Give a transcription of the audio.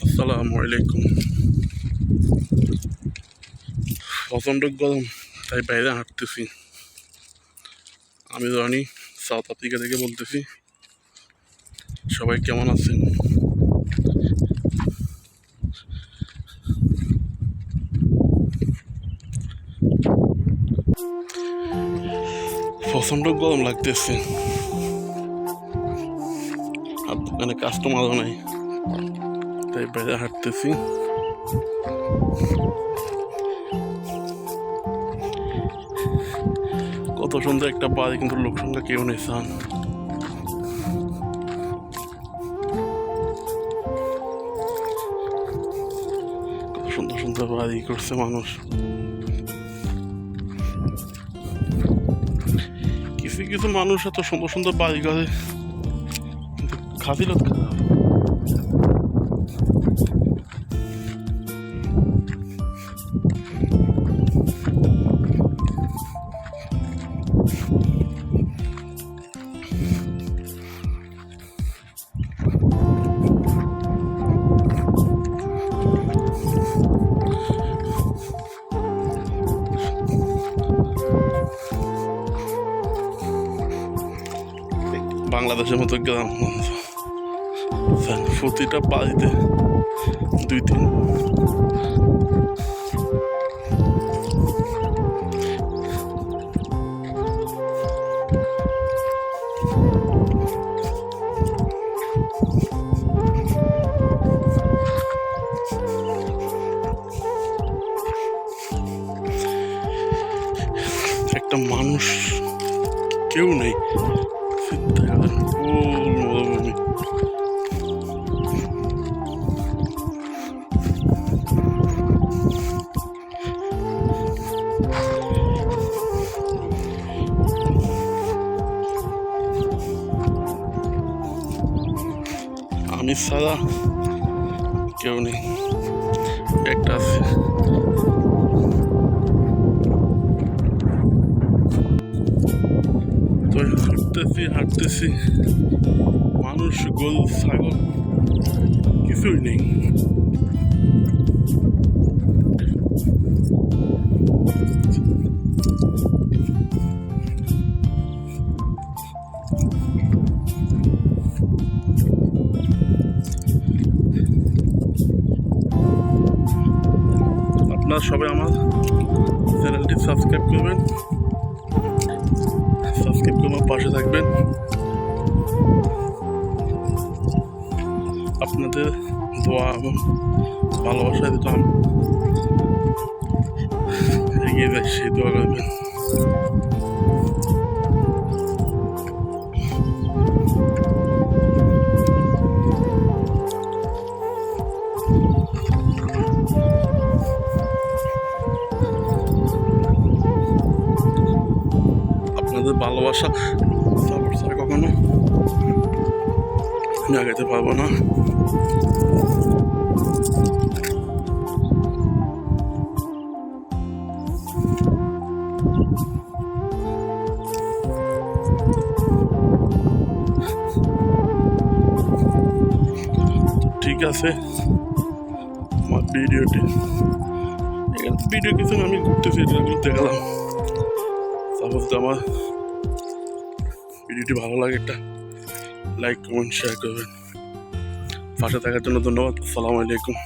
আসসালামু আলাইকুম। প্রচণ্ড গরম, তাই বাইরে হাঁটতেছি। আমি রনি সাউথ আফ্রিকা থেকে বলতেছি। সবাই কেমন আছেন? প্রচণ্ড গরম লাগতেছে। আর দোকানে কাস্টমারও নাই। তাই বাইরে হাঁটতেছি। কত সুন্দর একটা বাড়ি, কিন্তু লোক সংখ্যা কেউ নেই, সান। কত সুন্দর সুন্দর বাড়ি করছে মানুষ। কিছু কিছু মানুষ এত সুন্দর সুন্দর বাড়ি করে, কিন্তু খাতিলত বাংলাদেশের মতো গ্রাম প্রতিটা বাড়িতে দুই তিন। একটা মানুষ কেউ নেই। আমি ছাড়া কেউ নেই। একটা হাঁটতেছি মানুষ গোল ছাগল কিছুই নেই। আপনারা সবাই আমার চ্যানেলটি সাবস্ক্রাইব করবেন। সাবস্ক্রাইব করে আমার পাশে থাকবেন। আপনাদের দোয়া এবং ভালোবাসা তো আমি এগিয়ে যাই সেই দোয়া করবেন। আপনাদের ভালোবাসা। সাপোর্ট ছাড়া কখনো আগাতে পারব না। ঠিক আছে। আমার ভিডিওটি ভিডিও কিছু আমি ঘুরতেছি এগুলো দেখালাম। সাপোজ আমার ভিডিওটি ভালো লাগে একটা লাইক কমেন্ট শেয়ার করবেন। পাশে থাকার জন্য ধন্যবাদ। আসসালামু আলাইকুম।